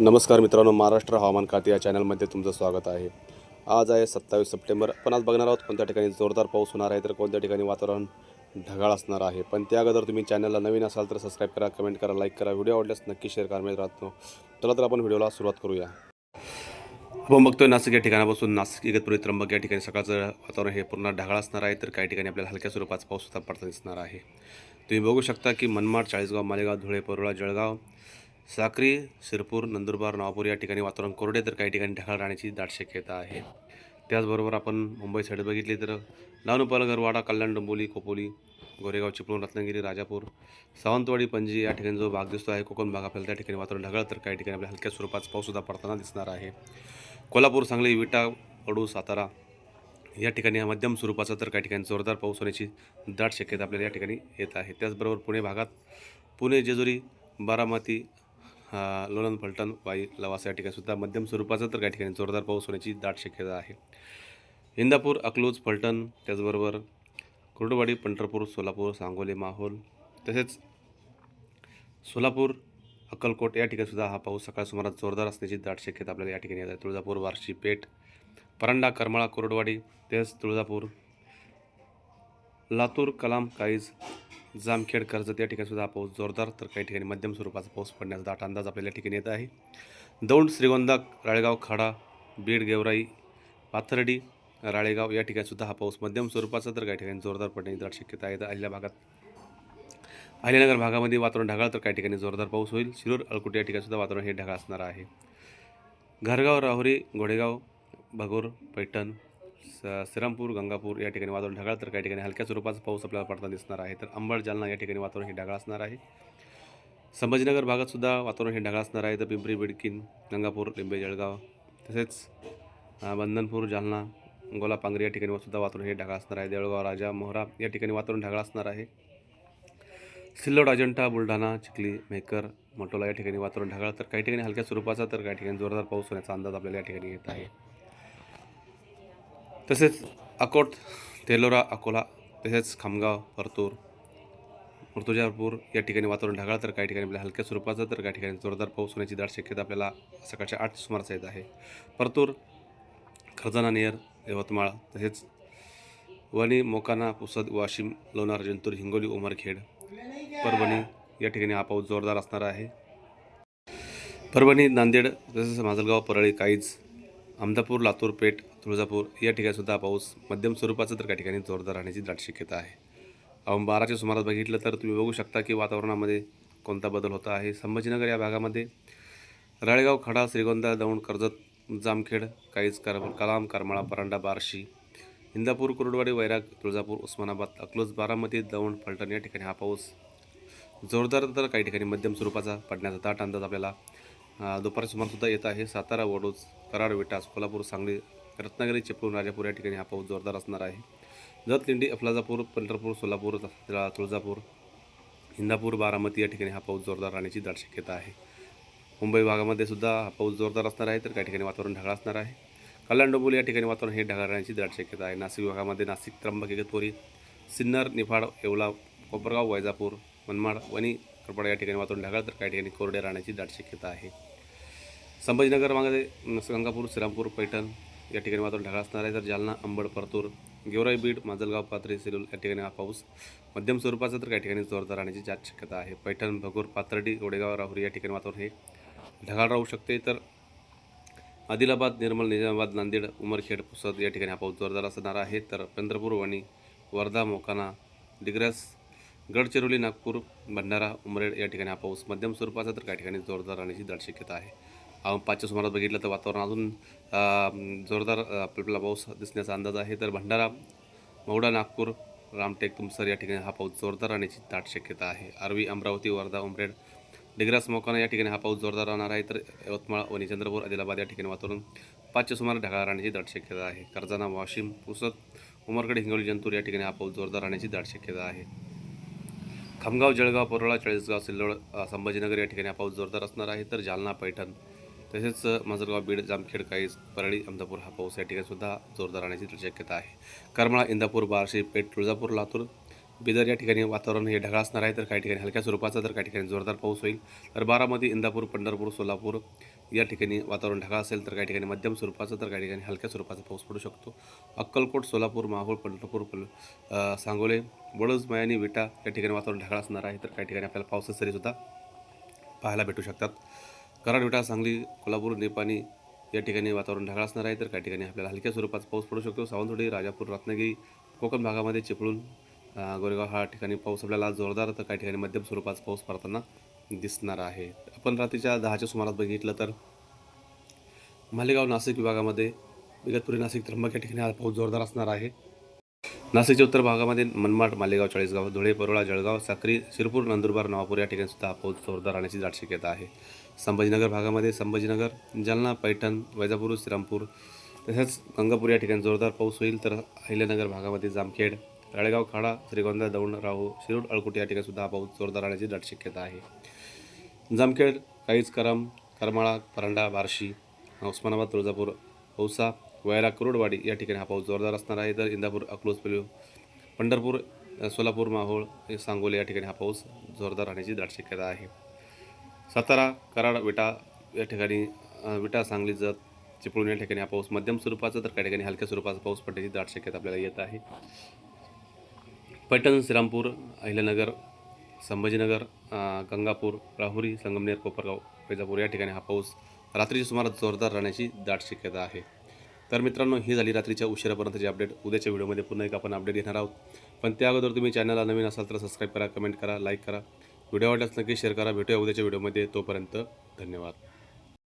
नमस्कार मित्रांनो महाराष्ट्र हवामान खाते या चॅनलमध्ये तुमचं स्वागत आहे. आज आहे सत्तावीस सप्टेंबर पण आज बघणार आहोत कोणत्या ठिकाणी जोरदार पाऊस होणार आहे तर कोणत्या ठिकाणी वातावरण ढगाळ असणार आहे. पण त्या अगोदर तुम्ही चॅनलला नवीन असाल तर सबस्क्राईब करा कमेंट करा लाईक करा. व्हिडिओ आवडल्यास नक्की शेअर करा मिळत राहतो. चला तर आपण व्हिडिओला सुरुवात करूया. आपण बघतोय नाशिक या ठिकाणापासून नाशिक इगतपुरी त्र्यंबक या ठिकाणी सकाळचं वातावरण हे पूर्ण ढगाळ असणार आहे तर काही ठिकाणी आपल्याला हलक्या स्वरूपाचा पाऊस सुद्धा पडता दिसणार आहे. तुम्ही बघू शकता की मनमाड चाळीसगाव मालेगाव धुळे परोळा जळगाव साक्री शिरपूर नंदुरबार नवापूर या ठिकाणी वातावरण कोरडे तर काही ठिकाणी ढगाळ राहण्याची दाट शक्यता आहे. त्याचबरोबर आपण मुंबई साईड बघितली तर डहाणू वाडा कल्याण डोंबोली खोपोली गोरेगाव चिपळूण रत्नागिरी राजापूर सावंतवाडी पणजी या ठिकाणी जो भाग दिसतो आहे कोकण भाग आपल्याला त्या ठिकाणी वातावरण ढगाळ तर काही ठिकाणी आपल्या हलक्या स्वरूपात पाऊससुद्धा पडताना दिसणार आहे. कोल्हापूर सांगली विटा अडू सातारा या ठिकाणी मध्यम स्वरूपाचा तर काही ठिकाणी जोरदार पाऊस होण्याची दाट शक्यता आपल्याला या ठिकाणी येत आहे. त्याचबरोबर पुणे भागात पुणे जेजुरी बारामती लोणंद फलटण वाई लवासा या ठिकाणी सुद्धा मध्यम स्वरूपाचा तर काही ठिकाणी जोरदार पाऊस होण्याची दाट शक्यता आहे. इंदापूर अकलूज फलटण त्याचबरोबर कुर्डवाडी पंढरपूर सोलापूर सांगोली माहोल तसेच सोलापूर अक्कलकोट या ठिकाणीसुद्धा हा पाऊस सकाळ सुमारास जोरदार असण्याची दाट शक्यता आपल्याला या ठिकाणी येत आहे. तुळजापूर वारशी पेठ परांडा करमाळा कोरडवाडी तेच तुळजापूर लातूर कलाम काईज जामखेड कर्जत या ठिकाणी सुद्धा हा पाऊस जोरदार तर काही ठिकाणी मध्यम स्वरूपाचा पाऊस पडण्याचा दाट अंदाज आपल्याला या ठिकाणी येत आहे. दौंड श्रीगोंदा राळेगाव खाडा बीड गेवराई पाथर्डी राळेगाव या ठिकाणी सुद्धा हा पाऊस मध्यम स्वरूपाचा तर काही ठिकाणी जोरदार पडण्याची दाट शक्यता आहे. आलेल्या अहिल्या भागात अहिल्यानगर भागामध्ये वातावरण ढगाळ तर काही ठिकाणी जोरदार पाऊस होईल. शिरूर अळकुट या ठिकाणी सुद्धा वातावरण हे ढगाळ असणार आहे. घरगाव राहुरी घोडेगाव भगोर पैठण श्रीरामपूर गंगापूर या ठिकाणी वातावरण ढगाळ तर काही ठिकाणी हलक्या स्वरूपाचा पाऊस आपल्याला पडताना दिसणार आहे. तर अंबड जालना या ठिकाणी वातावरण हे ढगाळ असणार आहे. संभाजीनगर भागात सुद्धा वातावरण हे ढगाळ असणार आहे. तर पिंपरी बिडकीन गंगापूर लिंबे जळगाव तसेच बंधनपूर जालना गोला पांगरी या ठिकाणी सुद्धा वातावरण हे ढगाळ असणार आहे. देळगाव राजा मोहरा या ठिकाणी वातावरण ढगाळ असणार आहे. सिल्लोड अजंठा बुलढाणा चिखली मेहकर मोटोला या ठिकाणी वातावरण ढगाळ तर काही ठिकाणी हलक्या स्वरूपाचा तर काही ठिकाणी जोरदार पाऊस होण्याचा अंदाज आपल्याला या ठिकाणी येत आहे. तसेच अकोट तेलोरा अकोला तसेच खामगाव परतूर मुर्तुजापूर या ठिकाणी वातावरण ढगाळ तर काही ठिकाणी आपल्याला हलक्या स्वरूपाचा तर काही ठिकाणी जोरदार पाऊस होण्याची दाट शक्यता आपल्याला सकाळच्या आठ सुमारास येत आहे. परतूर खरजाना नेर यवतमाळ. तसेच वणी मोकाना पुसद वाशिम लोणार जिंतूर हिंगोली उमरखेड. परभणी या ठिकाणी हा पाऊस जोरदार असणार आहे. परभणी नांदेड तसेच माजलगाव परळी काईज अहमदापूर लातूर पेठ तुळजापूर या ठिकाणी सुद्धा पाऊस मध्यम स्वरूपाचा तर काही ठिकाणी जोरदार राहण्याची दाट शक्यता आहे. अवं बाराच्या सुमारास बघितलं तर तुम्ही बघू शकता की वातावरणामध्ये कोणता बदल होता आहे. संभाजीनगर या भागामध्ये राळेगाव खडा श्रीगोंदा दौंड कर्जत जामखेड काईज कर कलाम करमाळा परांडा बार्शी इंदापूर कुरुडवाडी वैराग तुळजापूर उस्मानाबाद अकलूज बारामती दौंड फलटण या ठिकाणी हा पाऊस जोरदार तर काही ठिकाणी मध्यम स्वरूपाचा पडण्याचा दाट अंदाज आपल्याला दुपारच्या सुमारसुद्धा येत आहे. सातारा वडोज कराड विटास कोल्हापूर सांगली रत्नागिरी चिपळूण राजापूर या ठिकाणी हा पाऊस जोरदार असणार आहे. जतकिंडी अफलाजापूर पंढरपूर सोलापूर तुळजापूर हिंदापूर बारामती या ठिकाणी हा पाऊस जोरदार राहण्याची दाट शक्यता आहे. मुंबई भागामध्ये सुद्धा हा पाऊस जोरदार असणार आहे तर काही ठिकाणी वातावरण ढगाळ असणार आहे. कल्याण डोंबोली या ठिकाणी वातावरण हे ढगाळ राहण्याची दाट शक्यता आहे. नाशिक भागामध्ये नाशिक त्र्यंबक इगतपुरी सिन्नर निफाड येवला कोपरगाव वैजापूर मनमाड वणी करपाड या ठिकाणी वातावरण ढगाळ तर काही ठिकाणी कोरडे राहण्याची दाट शक्यता आहे. संभाजीनगर भागामध्ये गंगापूर श्रीरामपूर पैठण या ठिकाणी मात्र ढगाळ असणार आहे. तर जालना अंबड परतूर गेवराई बीड माजलगाव पाथरी सेलूल या ठिकाणी हा पाऊस मध्यम स्वरूपाचा तर काही ठिकाणी जोरदार राहण्याची जास्त शक्यता आहे. पैठण भगूर पाथर्डी गोडेगाव राहुरी या ठिकाणी वातावरण हे ढगाळ राहू शकते. तर आदिलाबाद निर्मल निजामाबाद नांदेड उमरखेड पुसद या ठिकाणी हा पाऊस जोरदार असणार आहे. तर चंद्रपूर वणी वर्धा मोकाना डिग्रस गडचिरोली नागपूर भंडारा उमरेड या ठिकाणी हा पाऊस मध्यम स्वरूपाचा तर काही ठिकाणी जोरदार राहण्याची दाट शक्यता आहे. पाचच्या सुमारास बघितलं तर वातावरण अजून जोरदार अं, आपल्याला पाऊस दिसण्याचा अंदाज आहे. तर भंडारा मौडा नागपूर रामटेक तुमसर या ठिकाणी हा पाऊस जोरदार राहण्याची दाट शक्यता आहे. आरवी अमरावती वर्धा उमरेड डिग्रास मोकाना या ठिकाणी हा पाऊस जोरदार राहणार आहे. तर यवतमाळ वणी चंद्रपूर आदिलाबाद या ठिकाणी वातावरण पाचच्या सुमार ढगाळ राहण्याची दाट शक्यता आहे. कर्जाना वाशिम पुसद उमरकडे हिंगोली जंतूर या ठिकाणी हा पाऊस जोरदार राहण्याची दाट शक्यता आहे. खामगाव जळगाव परोळा चाळीसगाव सिल्लोड संभाजीनगर या ठिकाणी हा पाऊस जोरदार असणार आहे. तर जालना पैठण तसेच माजलगाव बीड जामखेड काईज परळी अहमदापूर हा पाऊस या ठिकाणी सुद्धा जोरदार राहण्याची शक्यता आहे. करमाळा इंदापूर बार्शी पेठ तुळजापूर लातूर बिदर या ठिकाणी वातावरण हे ढगाळ असणार आहे तर काही ठिकाणी हलक्या स्वरूपाचा तर काही ठिकाणी जोरदार पाऊस होईल. तर बारामती इंदापूर पंढरपूर सोलापूर या ठिकाणी वातावरण ढगाळ असेल तर काही ठिकाणी मध्यम स्वरूपाचा तर काही ठिकाणी हलक्या स्वरूपाचा पाऊस पडू शकतो. अक्कलकोट सोलापूर माहूर पंढरपूर सांगोले वडूज मयानी विटा या ठिकाणी वातावरण ढगाळ असणार आहे तर काही ठिकाणी आपल्याला पावसाचे सरीसुद्धा पाहायला भेटू शकतात. कराड विटा सांगली कोल्हापूर निपाणी या ठिकाणी वातावरण ढगाळ असणार आहे. तर काही ठिकाणी आपल्याला हलक्या स्वरूपात पाऊस पडू शकतो. सावंतवाडी राजापूर रत्नागिरी कोकण भागामध्ये चिपळूण गोरेगाव हा ठिकाणी पाऊस आपल्याला जोरदार तर काही ठिकाणी मध्यम स्वरूपात पाऊस पडताना दिसणार आहे. आपण रात्रीच्या दहाच्या सुमारास बघितलं तर मालेगाव नाशिक विभागामध्ये इगतपुरी नाशिक त्र्यंबक या ठिकाणी हा पाऊस जोरदार असणार आहे. नाशिकच्या उत्तर भागामध्ये मनमाड मालेगाव चाळीसगाव धुळे परोळा जळगाव साक्री शिरपूर नंदुरबार नवापूर या ठिकाणी सुद्धा पाऊस जोरदार राहण्याची दाट शक्यता आहे. संभाजीनगर भागामध्ये संभाजीनगर जालना पैठण वैजापूर श्रीरामपूर तसेच गंगापूर या ठिकाणी जोरदार पाऊस होईल तर अहिल्यानगर भागामध्ये जामखेड राळेगाव खाडा श्रीगोंदा दौंड राहू शिरूड अळकुट या ठिकाणी सुद्धा पाऊस जोरदार राहण्याची दाट शक्यता आहे. जामखेड काहीच करम करमाळा परंडा बार्शी उस्मानाबाद तुळजापूर औसा वयरा कुरुडवाडी या ठिकाणी हा पाऊस जोरदार असणार आहे. तर इंदापूर अकलूज पेलू पंढरपूर सोलापूर माहोळ हे सांगोली या ठिकाणी हा पाऊस जोरदार राहण्याची दाट शक्यता आहे. सातारा कराड विटा या ठिकाणी विटा सांगली जत चिपळूण या ठिकाणी हा पाऊस मध्यम स्वरूपाचा तर काही ठिकाणी हलक्या स्वरूपाचा पाऊस पडण्याची दाट शक्यता आपल्याला येत आहे. पैठण श्रीरामपूर अहिल्यानगर संभाजीनगर गंगापूर राहुरी संगमनेर कोपरगाव वैजापूर या ठिकाणी हा पाऊस रात्रीच्या सुमारास जोरदार राहण्याची दाट शक्यता आहे. तर मित्रांनो ही झाली रात्रीच्या उशिरापर्यंतची अपडेट उद्याच्या व्हिडिओमध्ये पुन्हा एक आपण अपडेट घेणार आहोत. पण त्या अगोदर तुम्ही चॅनलला नवीन असाल तर सबस्क्राईब करा कमेंट करा लाईक करा. व्हिडिओ आवडल्यास नक्की शेअर करा. भेटूया उद्याच्या व्हिडिओमध्ये. तोपर्यंत धन्यवाद.